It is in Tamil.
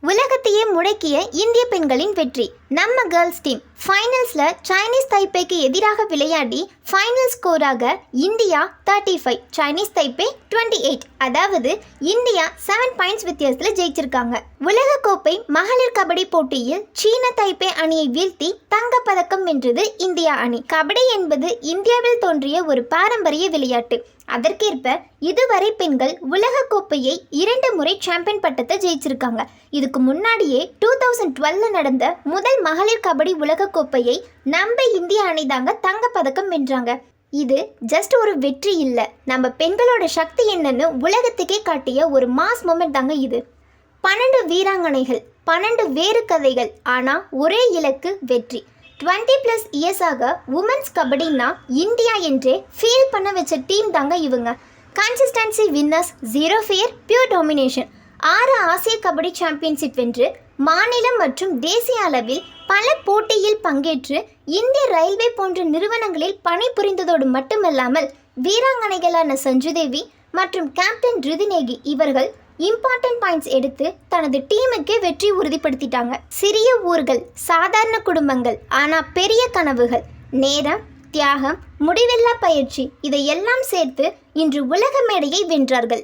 உலகத்தையே முடக்கிய இந்திய பெண்களின் வெற்றி. நம்ம கேர்ள்ஸ் டீம் ஃபைனல்ஸில் சைனீஸ் தைப்பேக்கு எதிராக விளையாடி final ஸ்கோராக India thirty five Chinese Taipei twenty eight அதாவது இந்தியா செவன் பாயிண்ட்ஸ் வித்தியாசத்தில் ஜெயிச்சிருக்காங்க. உலகக்கோப்பை மகளிர் கபடி போட்டியில் சீன தைப்பே அணியை வீழ்த்தி தங்கப்பதக்கம் வென்றது இந்தியா அணி. கபடி என்பது இந்தியாவில் தோன்றிய ஒரு பாரம்பரிய விளையாட்டு. அதற்கேற்ப இதுவரை பெண்கள் உலகக்கோப்பையை இரண்டு முறை சாம்பியன் பட்டத்தை ஜெயிச்சிருக்காங்க. இதுக்கு முன்னாடியே டூ தௌசண்ட் டுவெல்ல நடந்த முதல் மகளிர் கபடி உலக உலகக்கோப்பையை நம்ம இந்திய அணி தாங்க தங்கப்பதக்கம் வென்றாங்க. இது ஜஸ்ட் ஒரு வெற்றி இல்லை. நம்ம பெண்களோட சக்தி என்னன்னு உலகத்துக்கே காட்டிய ஒரு மாஸ் மூமெண்ட் தாங்க இது. பன்னெண்டு வீராங்கனைகள் பன்னெண்டு வேறு கதைகள் ஆனால் ஒரே இலக்கு வெற்றி. டுவெண்ட்டி ப்ளஸ் இயர்ஸாக உமன்ஸ் கபடின்னா இந்தியா என்றே ஃபீல் பண்ண வச்ச டீம் தாங்க இவங்க. Consistency winners zero fear pure domination ஆறு ஆசிய கபடி சாம்பியன்ஷிப் வென்று மாநிலம் மற்றும் தேசிய அளவில் பல போட்டியில் பங்கேற்று இந்திய ரயில்வே போன்ற நிறுவனங்களில் பணிபுரிந்ததோடு மட்டுமல்லாமல் வீராங்கனைகளான சஞ்சுதேவி மற்றும் கேப்டன் ரிதிநேகி இவர்கள் இம்பார்ட்டன்ட் பாயிண்ட்ஸ் எடுத்து தனது டீமுக்கே வெற்றி உறுதிப்படுத்திட்டாங்க. சிறிய ஊர்கள் சாதாரண குடும்பங்கள் ஆனால் பெரிய கனவுகள். நேரம் தியாகம் முடிவில்லா பயிற்சி இதையெல்லாம் சேர்த்து இன்று உலக மேடையை வென்றார்கள்.